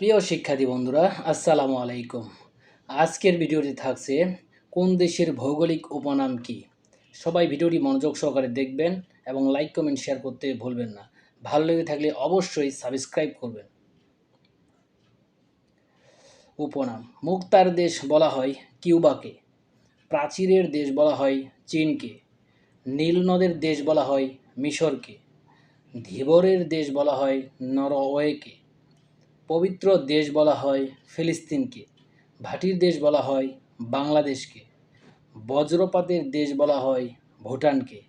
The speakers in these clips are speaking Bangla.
প্রিয় শিক্ষার্থী বন্ধুরা, আসসালামু আলাইকুম। আজকের ভিডিওটি থাকছে, কোন দেশের ভৌগোলিক উপনাম কি? সবাই ভিডিওটি মনোযোগ সহকারে দেখবেন এবং লাইক, কমেন্ট, শেয়ার করতে ভুলবেন না। ভালো লেগে থাকলে অবশ্যই সাবস্ক্রাইব করবেন। উপনাম, মুক্তার দেশ বলা হয় কিউবাকে, প্রাচীরের দেশ বলা হয় চীনকে, নীল নদের দেশ বলা হয় মিশরকে, ধীবরের দেশ বলা হয় নরওয়েকে। পবিত্র দেশ বলা হয় ফিলিস্তিনকে, ভাটির দেশ বলা হয় বাংলাদেশকে, বজ্রপাতের দেশ বলা হয় ভুটানকে।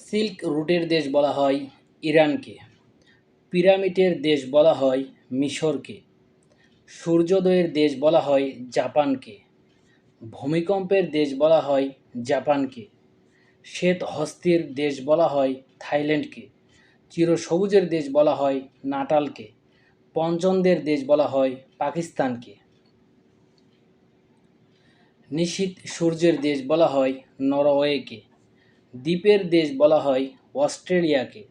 সিল্ক রুটের দেশ বলা হয় ইরানকে, পিরামিডের দেশ বলা হয় মিশরকে, সূর্যোদয়ের দেশ বলা হয় জাপানকে। ভূমিকম্পের দেশ বলা হয় জাপানকে। শ্বেত হস্তির দেশ বলা হয় থাইল্যান্ডকে। চিরসবুজের দেশ বলা হয় নাটালকে। পঞ্চমদের দেশ বলা হয় পাকিস্তানকে। নিশীত সূর্যের দেশ বলা হয় নরওয়েকে। দ্বীপের দেশ বলা হয় অস্ট্রেলিয়াকে।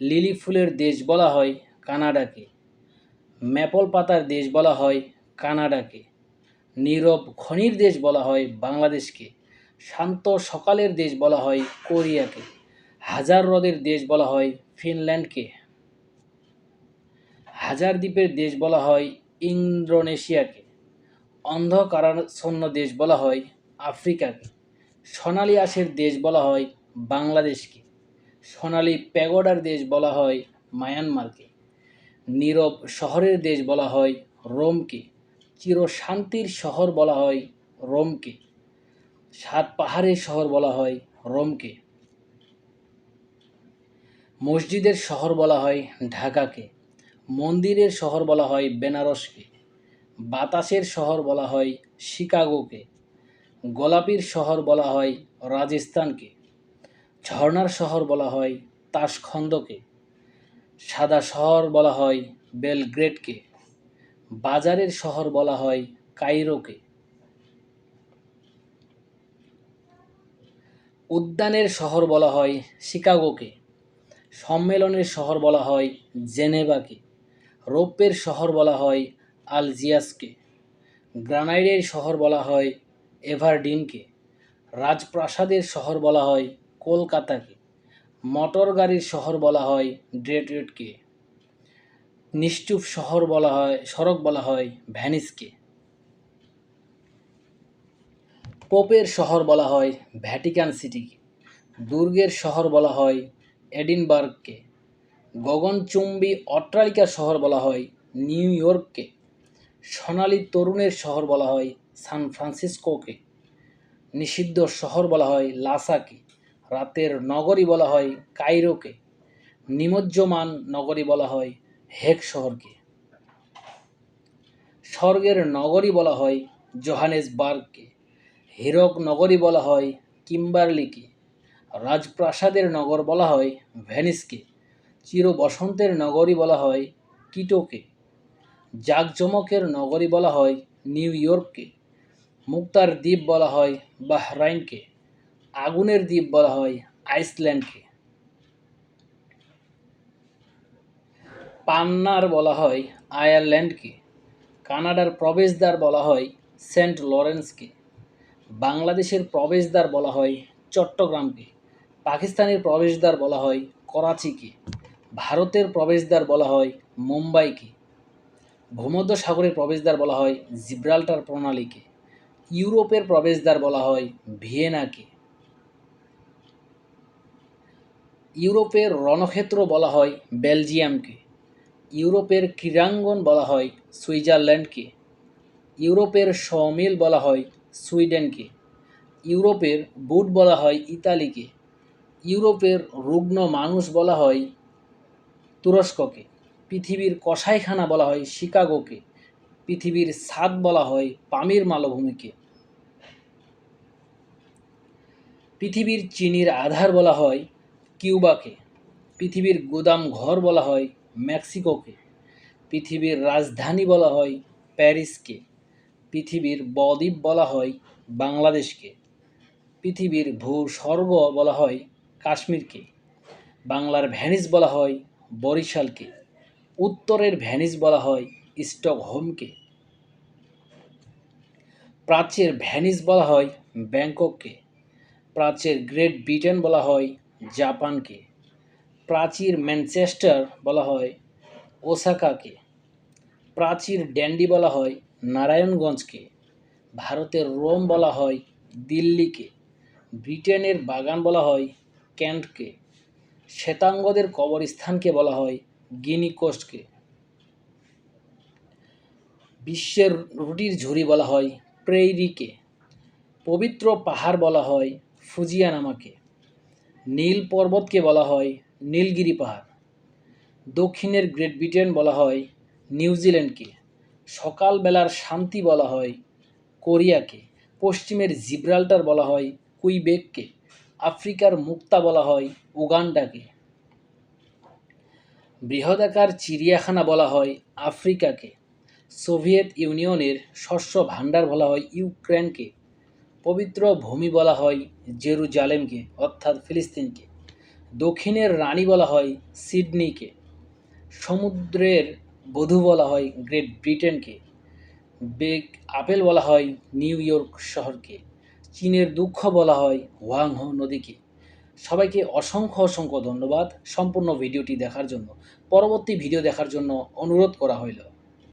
লিলি ফুলের দেশ বলা হয় কানাডাকে। ম্যাপল পাতার দেশ বলা হয় কানাডাকে। নীরব খনির দেশ বলা হয় বাংলাদেশকে, শান্ত সকালের দেশ বলা হয় কোরিয়াকে, হাজার হ্রদের দেশ বলা হয় ফিনল্যান্ডকে। হাজার দ্বীপের দেশ বলা হয় ইন্দোনেশিয়াকে। অন্ধকারাচ্ছন্ন দেশ বলা হয় আফ্রিকাকে। সোনালি আশের দেশ বলা হয় বাংলাদেশকে। সোনালি প্যাগোডার দেশ বলা হয় মায়ানমারকে। নীরব শহরের দেশ বলা হয় রোমকে। চিরশান্তির শহর বলা হয় রোমকে। সাত পাহাড়ের শহর বলা হয় রোমকে। মসজিদের শহর বলা হয় ঢাকাকে। মন্দিরের শহর বলা হয় বেনারসকে। বাতাসের শহর বলা হয় শিকাগোকে। গোলাপির শহর বলা হয় রাজস্থানকে। ঝর্ণার শহর বলা হয় তাসখন্দকে। সাদা শহর বলা হয় বেলগ্রেডকে। বাজারের শহর বলা হয় কাইরোকে। উদ্যানের শহর বলা হয় শিকাগোকে। সম্মেলনের শহর বলা হয় জেনেভাকে। রৌপ্যের শহর বলা হয় আলজিয়াসকে। গ্রানাইডের শহর বলা হয় এভারডিনকে। রাজপ্রাসাদের শহর বলা হয় কলকাতাকে। মোটর গাড়ির শহর বলা হয় ডেট্রয়েটকে। নিশ্চুপ শহর বলা হয়, সড়ক বলা হয় ভ্যানিসকে। পোপের শহর বলা হয় ভ্যাটিকান সিটিকে। দুর্গের শহর বলা হয় এডিনবার্গকে। গগনচুম্বী অট্টালিকার শহর বলা হয় নিউ ইয়র্ককে। সোনালি তরুণের শহর বলা হয় সান ফ্রান্সিসকোকে। নিষিদ্ধ শহর বলা হয় লাসাকে। রাতের নগরী বলা হয় কাইরোকে। নিমজ্জমান নগরী বলা হয় হেক শহরকে। স্বর্গের নগরী বলা হয় জোহানেসবার্গকে, হীরক নগরী বলা হয় কিম্বার্লিকে, রাজপ্রাসাদের নগর বলা হয় ভেনিসকে চির বসন্তের নগরী বলা হয় কিটোকে, জাকজমকের নগরী বলা হয় নিউ ইয়র্ককে, মুক্তার দ্বীপ বলা হয় বাহরাইনকে, আগুনের দ্বীপ বলা হয় আইসল্যান্ডকে। পান্নার বলা হয় আয়ারল্যান্ডকে, কানাডার প্রবেশদ্বার বলা হয় সেন্ট লরেন্সকে, বাংলাদেশের প্রবেশদ্বার বলা হয় চট্টগ্রামকে, পাকিস্তানের প্রবেশদ্বার বলা হয় করাচিকে, ভারতের প্রবেশদ্বার বলা হয় মুম্বাইকে ভূমধ্য সাগরের প্রবেশদ্বার বলা হয় জিব্রাল্টার প্রণালীকে, ইউরোপের প্রবেশদ্বার বলা হয় ভিয়েনাকে। ইউরোপের রণক্ষেত্র বলা হয় বেলজিয়ামকে। ইউরোপের ক্রীড়াঙ্গন বলা হয় সুইজারল্যান্ডকে, ইউরোপের সমিল বলা হয় সুইডেনকে, ইউরোপের বুট বলা হয় ইতালিকে, ইউরোপের রুগ্ন মানুষ বলা হয় তুরস্ককে, পৃথিবীর কসাইখানা বলা হয় শিকাগোকে, পৃথিবীর ছাদ বলা হয় পামির মালভূমিকে। পৃথিবীর চিনির আধার বলা হয় কিউবাকে, পৃথিবীর গুদাম ঘর বলা হয় মেক্সিকোকে, পৃথিবীর রাজধানী বলা হয় প্যারিসকে, পৃথিবীর বদ্বীপ বলা হয় বাংলাদেশকে, পৃথিবীর ভূস্বর্গ বলা হয় কাশ্মীরকে, বাংলার ভ্যানিস বলা হয় বরিশালকে, উত্তরের ভ্যানিস বলা হয় স্টকহোমকে, প্রাচ্যের ভ্যানিস বলা হয় ব্যাংকককে, প্রাচ্যের গ্রেট ব্রিটেন বলা হয় জাপানকে। প্রাচীর ম্যানচেস্টার বলা হয়, ওসাকাকে। প্রাচীর ড্যান্ডি বলা হয়, নারায়ণগঞ্জকে। ভারতের রোম বলা হয়, দিল্লিকে। ব্রিটেনের বাগান বলা হয়, ক্যান্টকে। শ্বেতাঙ্গদের কবরস্থানকে বলা হয়, গিনি কোস্টকে। বিশ্বের রুটির ঝুড়ি বলা হয়, প্রেইরিকে। পবিত্র পাহাড় বলা হয়, ফুজিয়ানামাকে। নীল পর্বতকে বলা হয় নীলগিরি পাহাড়। দক্ষিণের গ্রেট ব্রিটেন বলা হয় নিউজিল্যান্ডকে। সকালবেলার শান্তি বলা হয় কোরিয়াকে। পশ্চিমের জিব্রাল্টার বলা হয় কুইবেককে। আফ্রিকার মুক্তা বলা হয় উগান্ডাকে। বৃহদাকার চিড়িয়াখানা বলা হয় আফ্রিকাকে। সোভিয়েত ইউনিয়নের শস্য ভাণ্ডার বলা হয় ইউক্রেনকে। পবিত্র ভূমি বলা হয় জেরুজালেমকে, অর্থাৎ ফিলিস্তিনকে। দক্ষিণের রানী বলা হয় সিডনিকে, সমুদ্রের বধূ বলা হয় গ্রেট ব্রিটেনকে বেগ আপেল বলা হয় নিউ ইয়র্ক শহরকে, চীনের দুঃখ বলা হয় হোয়াংহো নদীকে। সবাইকে অসংখ্য অসংখ্য ধন্যবাদ সম্পূর্ণ ভিডিওটি দেখার জন্য। পরবর্তী ভিডিও দেখার জন্য অনুরোধ করা হইল।